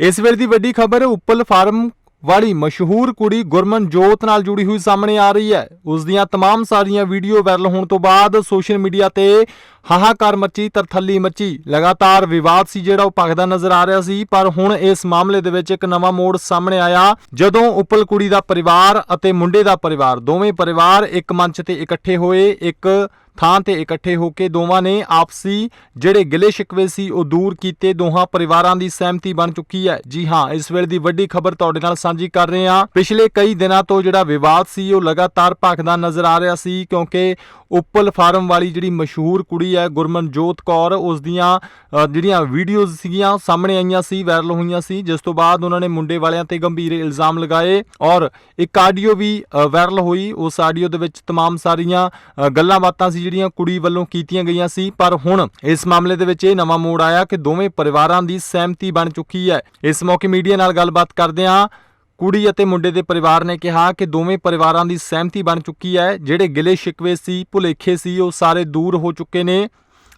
ਇਸ ਵੇਲੇ ਦੀ ਵੱਡੀ ਖਬਰ ਉੱਪਲ ਫਾਰਮ ਵਾਲੀ ਮਸ਼ਹੂਰ ਕੁੜੀ ਗੁਰਮਨਜੋਤ ਨਾਲ ਜੁੜੀ ਹੋਈ ਸਾਹਮਣੇ ਆ ਰਹੀ ਹੈ ਉਸ ਦੀਆਂ तमाम ਸਾਰੀਆਂ ਵੀਡੀਓ ਵਾਇਰਲ ਹੋਣ ਤੋਂ ਬਾਅਦ ਸੋਸ਼ਲ ਮੀਡੀਆ ਤੇ ਹਾਹਾਕਾਰ ਮੱਚੀ, ਤਰਥੱਲੀ ਮੱਚੀ। ਲਗਾਤਾਰ ਵਿਵਾਦ ਸੀ ਜਿਹੜਾ ਉਹ ਭਖਦਾ ਨਜ਼ਰ ਆ ਰਿਹਾ ਸੀ, ਪਰ ਹੁਣ ਇਸ ਮਾਮਲੇ ਦੇ ਵਿੱਚ ਇੱਕ ਨਵਾਂ ਮੋੜ ਸਾਹਮਣੇ ਆਇਆ, ਜਦੋਂ ਉੱਪਲ ਕੁੜੀ ਦਾ ਪਰਿਵਾਰ ਅਤੇ ਮੁੰਡੇ ਦਾ ਪਰਿਵਾਰ, ਦੋਵੇਂ ਪਰਿਵਾਰ ਇੱਕ ਮੰਚ ਤੇ ਇਕੱਠੇ ਹੋਏ, ਇੱਕ ਥਾਂ ਤੇ ਇਕੱਠੇ ਹੋ ਕੇ ਦੋਵਾਂ ਨੇ ਆਪਸੀ ਜਿਹੜੇ ਗਿਲੇ ਸ਼ਿਕਵੇ ਸੀ, ਉਹ ਦੂਰ ਕੀਤੇ। ਦੋਹਾਂ ਪਰਿਵਾਰਾਂ ਦੀ ਸਹਿਮਤੀ ਬਣ ਚੁੱਕੀ ਹੈ। ਜੀ ਹਾਂ, ਇਸ ਵੇਲੇ ਦੀ ਵੱਡੀ ਖਬਰ ਤੁਹਾਡੇ ਨਾਲ ਸਾਂਝੀ ਕਰ ਰਹੇ ਹਾਂ। ਪਿਛਲੇ ਕਈ ਦਿਨਾਂ ਤੋਂ ਜਿਹੜਾ ਵਿਵਾਦ ਸੀ, ਉਹ ਲਗਾਤਾਰ ਭਖਦਾ ਨਜ਼ਰ ਆ ਰਿਹਾ ਸੀ, ਕਿਉਂਕਿ ਉੱਪਲ ਫਾਰਮ ਵਾਲੀ ਜਿਹੜੀ ਮਸ਼ਹੂਰ ਕੁੜੀ ਹੈ ਗੁਰਮਨਜੋਤ ਕੌਰ ਉਸ ਦੀਆਂ ਅ, ਜਿਹੜੀਆਂ ਵੀਡੀਓਜ਼ ਸੀਗੀਆਂ ਸਾਹਮਣੇ ਆਈਆਂ ਸੀ ਵਾਇਰਲ ਹੋਈਆਂ ਸੀ ਜਿਸ ਤੋਂ ਬਾਅਦ ਉਹਨਾਂ ਨੇ ਮੁੰਡੇ ਵਾਲਿਆਂ ਤੇ ਗੰਭੀਰ ਇਲਜ਼ਾਮ ਲਗਾਏ ਔਰ ਇੱਕ ਆਡੀਓ ਵੀ ਅ, ਵਾਇਰਲ ਹੋਈ ਉਸ ਆਡੀਓ ਦੇ ਵਿੱਚ तमाम ਸਾਰੀਆਂ ਅ, ਗੱਲਾਂ ਬਾਤਾਂ ਸੀ ਜਿਹੜੀਆਂ ਕੁੜੀ ਵੱਲੋਂ ਕੀਤੀਆਂ ਗਈਆਂ ਸੀ ਪਰ ਹੁਣ ਇਸ ਮਾਮਲੇ ਦੇ ਵਿੱਚ ਇਹ ਨਵਾਂ ਮੋੜ ਆਇਆ ਕਿ ਦੋਵੇਂ ਪਰਿਵਾਰਾਂ ਦੀ ਸਹਿਮਤੀ ਬਣ ਚੁੱਕੀ ਹੈ ਇਸ ਮੌਕੇ ਮੀਡੀਆ ਨਾਲ ਗੱਲਬਾਤ ਕਰਦੇ ਹਾਂ ਕੁੜੀ ਅਤੇ ਮੁੰਡੇ ਦੇ ਪਰਿਵਾਰ ਨੇ ਕਿਹਾ ਕਿ ਦੋਵੇਂ ਪਰਿਵਾਰਾਂ ਦੀ ਸਹਿਮਤੀ ਬਣ ਚੁੱਕੀ ਹੈ। ਜਿਹੜੇ ਗਿਲੇ ਸ਼ਿਕਵੇ ਸੀ, ਭੁਲੇਖੇ ਸੀ, ਉਹ ਸਾਰੇ ਦੂਰ ਹੋ ਚੁੱਕੇ ਨੇ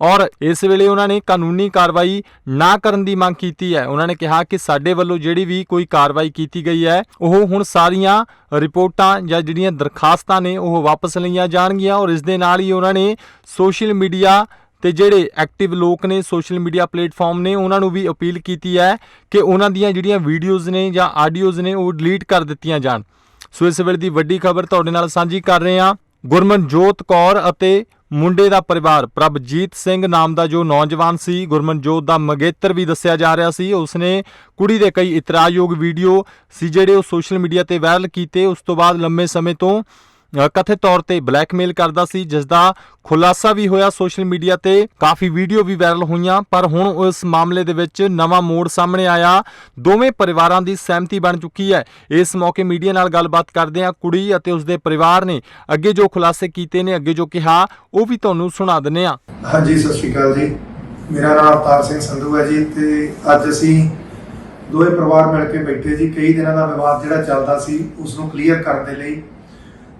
ਔਰ ਇਸ ਵੇਲੇ ਉਹਨਾਂ ਨੇ ਕਾਨੂੰਨੀ ਕਾਰਵਾਈ ਨਾ ਕਰਨ ਦੀ ਮੰਗ ਕੀਤੀ ਹੈ। ਉਹਨਾਂ ਨੇ ਕਿਹਾ ਕਿ ਸਾਡੇ ਵੱਲੋਂ ਜਿਹੜੀ ਵੀ ਕੋਈ ਕਾਰਵਾਈ ਕੀਤੀ ਗਈ ਹੈ, ਉਹ ਹੁਣ ਸਾਰੀਆਂ ਰਿਪੋਰਟਾਂ ਜਾਂ ਜਿਹੜੀਆਂ ਦਰਖਾਸਤਾਂ ਨੇ, ਉਹ ਵਾਪਸ ਲਈਆਂ ਜਾਣਗੀਆਂ ਔਰ ਇਸ ਦੇ ਨਾਲ ਹੀ ਉਹਨਾਂ ਨੇ ਸੋਸ਼ਲ ਮੀਡੀਆ ਤੇ ਜਿਹੜੇ ਐਕਟਿਵ ਲੋਕ ਨੇ, ਸੋਸ਼ਲ ਮੀਡੀਆ ਪਲੇਟਫਾਰਮ ਨੇ, ਉਹਨਾਂ ਨੂੰ ਵੀ ਅਪੀਲ ਕੀਤੀ ਹੈ ਕਿ ਉਹਨਾਂ ਦੀਆਂ ਜਿਹੜੀਆਂ ਵੀਡੀਓਜ਼ ਨੇ ਜਾਂ ਆਡੀਓਜ਼ ਨੇ, ਉਹ ਡਿਲੀਟ ਕਰ ਦਿੱਤੀਆਂ ਜਾਣ। ਸੋ ਇਸ ਵੇਲੇ ਦੀ ਵੱਡੀ ਖਬਰ ਤੁਹਾਡੇ ਨਾਲ ਸਾਂਝੀ ਕਰ ਰਹੇ ਹਾਂ। ਗੁਰਮਨਜੋਤ ਕੌਰ ਅਤੇ ਮੁੰਡੇ ਦਾ ਪਰਿਵਾਰ, ਪ੍ਰਭਜੀਤ ਸਿੰਘ ਨਾਮ ਦਾ ਜੋ ਨੌਜਵਾਨ ਸੀ, ਗੁਰਮਨਜੋਤ ਦਾ ਮਗੇਤਰ ਵੀ ਦੱਸਿਆ ਜਾ ਰਿਹਾ ਸੀ। ਉਸਨੇ ਕੁੜੀ ਦੇ ਕਈ ਇਤਰਾਜ਼ਯੋਗ ਵੀਡੀਓ ਸੀ, ਜਿਹੜੇ ਉਹ ਸੋਸ਼ਲ ਮੀਡੀਆ ਤੇ ਵਾਇਰਲ ਕੀਤੇ। ਉਸ ਤੋਂ ਬਾਅਦ ਲੰਮੇ ਸਮੇਂ ਤੋਂ ਕਥਿਤ ਤੌਰ ਤੇ ਬਲੈਕਮੇਲ ਕਰਦਾ ਸੀ ਜਿਸ ਦਾ ਖੁਲਾਸਾ ਵੀ ਹੋਇਆ ਸੋਸ਼ਲ ਮੀਡੀਆ ਤੇ। ਕਾਫੀ ਵੀਡੀਓ ਵੀ ਵਾਇਰਲ ਹੋਈਆਂ, ਪਰ ਹੁਣ ਉਸ ਮਾਮਲੇ ਦੇ ਵਿੱਚ ਨਵਾਂ ਮੋੜ ਸਾਹਮਣੇ ਆਇਆ। ਦੋਵੇਂ ਪਰਿਵਾਰਾਂ ਦੀ ਸਹਿਮਤੀ ਬਣ ਚੁੱਕੀ ਹੈ। ਇਸ ਮੌਕੇ ਮੀਡੀਆ ਨਾਲ ਗੱਲਬਾਤ ਕਰਦੇ ਹਾਂ ਕੁੜੀ ਅਤੇ ਉਸਦੇ ਪਰਿਵਾਰ ਨੇ। ਅੱਗੇ ਜੋ ਖੁਲਾਸੇ ਕੀਤੇ ਨੇ, ਅੱਗੇ ਜੋ ਕਿਹਾ, ਉਹ ਵੀ ਤੁਹਾਨੂੰ ਸੁਣਾ ਦਿੰਨੇ ਆ ਹਾਂਜੀ, ਸਤਿ ਸ਼੍ਰੀ ਅਕਾਲ ਜੀ। ਮੇਰਾ ਨਾਮ ਅਵਤਾਰ ਸਿੰਘ ਸੰਧੂ ਹੈ ਜੀ ਤੇ ਅੱਜ ਅਸੀਂ ਦੋਵੇਂ ਪਰਿਵਾਰ ਮਿਲ ਕੇ ਬੈਠੇ ਜੀ। ਕਈ ਦਿਨਾਂ ਦਾ ਵਿਵਾਦ ਜਿਹੜਾ ਚੱਲਦਾ ਸੀ ਉਸ ਨੂੰ ਕਲੀਅਰ ਕਰਨ ਦੇ ਲਈ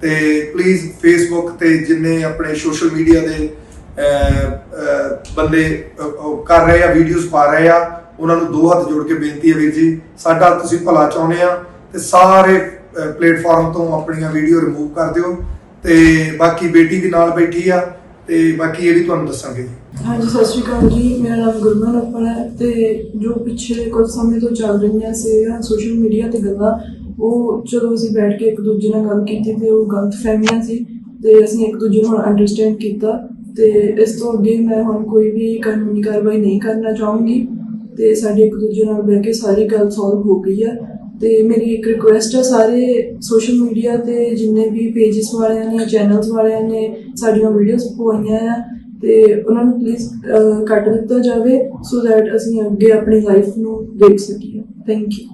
ਤੇ ਪਲੀਜ਼ ਫੇਸਬੁੱਕ ਤੇ ਜਿੰਨੇ ਆਪਣੇ ਸੋਸ਼ਲ ਮੀਡੀਆ ਦੇ ਬੰਦੇ ਕਰ ਰਹੇ ਆ ਵੀਡੀਓਜ਼ ਪਾ ਰਹੇ ਆ, ਉਹਨਾਂ ਨੂੰ ਦੋ ਹੱਥ ਜੋੜ ਕੇ ਬੇਨਤੀ ਹੈ ਵੀਰ ਜੀ, ਸਾਡਾ ਤੁਸੀਂ ਭਲਾ ਚਾਹੁੰਦੇ ਆ ਤੇ ਸਾਰੇ ਪਲੇਟਫਾਰਮ ਤੋਂ ਆਪਣੀਆਂ ਵੀਡੀਓ ਰਿਮੂਵ ਕਰ ਦਿਓ ਤੇ ਬਾਕੀ ਬੇਟੀ ਵੀ ਨਾਲ ਬੈਠੀ ਆ ਤੇ ਬਾਕੀ ਇਹ ਵੀ ਤੁਹਾਨੂੰ ਦੱਸਾਂਗੇ ਜੀ। ਹਾਂਜੀ, ਸਤਿ ਸ਼੍ਰੀ ਅਕਾਲ ਜੀ, ਮੇਰਾ ਨਾਮ ਗੁਰਮਨ ਅਪਲ ਹੈ ਤੇ ਜੋ ਪਿਛਲੇ ਕੁਝ ਸਮੇਂ ਤੋਂ ਚੱਲ ਰਹੀਆਂ ਸੀ ਸੋਸ਼ਲ ਮੀਡੀਆ ਤੇ ਗੱਲਾਂ ਉਹ ਜਦੋਂ ਅਸੀਂ ਬੈਠ ਕੇ ਇੱਕ ਦੂਜੇ ਨਾਲ ਗੱਲ ਕੀਤੀ ਤੇ ਉਹ ਗਲਤ ਫਹਿਮੀਆਂ ਸੀ ਤੇ ਅਸੀਂ ਇੱਕ ਦੂਜੇ ਨੂੰ ਅੰਡਰਸਟੈਂਡ ਕੀਤਾ ਤੇ ਇਸ ਤੋਂ ਅੱਗੇ ਮੈਂ ਹੁਣ ਕੋਈ ਵੀ ਕਾਨੂੰਨੀ ਕਾਰਵਾਈ ਨਹੀਂ ਕਰਨਾ ਚਾਹੂੰਗੀ ਤੇ ਸਾਡੇ ਇੱਕ ਦੂਜੇ ਨਾਲ ਬਹਿ ਕੇ ਸਾਰੀ ਗੱਲ ਸੋਲਵ ਹੋ ਗਈ ਆ ਤੇ ਮੇਰੀ ਇੱਕ ਰਿਕੁਐਸਟ ਹੈ ਸਾਰੇ ਸੋਸ਼ਲ ਮੀਡੀਆ ਤੇ ਜਿੰਨੇ ਵੀ ਪੇजेस ਵਾਲਿਆਂ ਨੇ ਚੈਨਲਸ ਵਾਲਿਆਂ ਨੇ ਸਾਡੀਆਂ ਵੀਡੀਓਜ਼ ਪਵਾਈਆਂ ਆ ਤੇ ਉਹਨਾਂ ਨੂੰ ਪਲੀਜ਼ ਕੱਟ ਦਿੱਤਾ ਜਾਵੇ ਸੋ ਦੈਟ ਅਸੀਂ ਅੱਗੇ ਆਪਣੀ ਲਾਈਫ ਨੂੰ ਦੇਖ ਸਕੀਏ। Thank you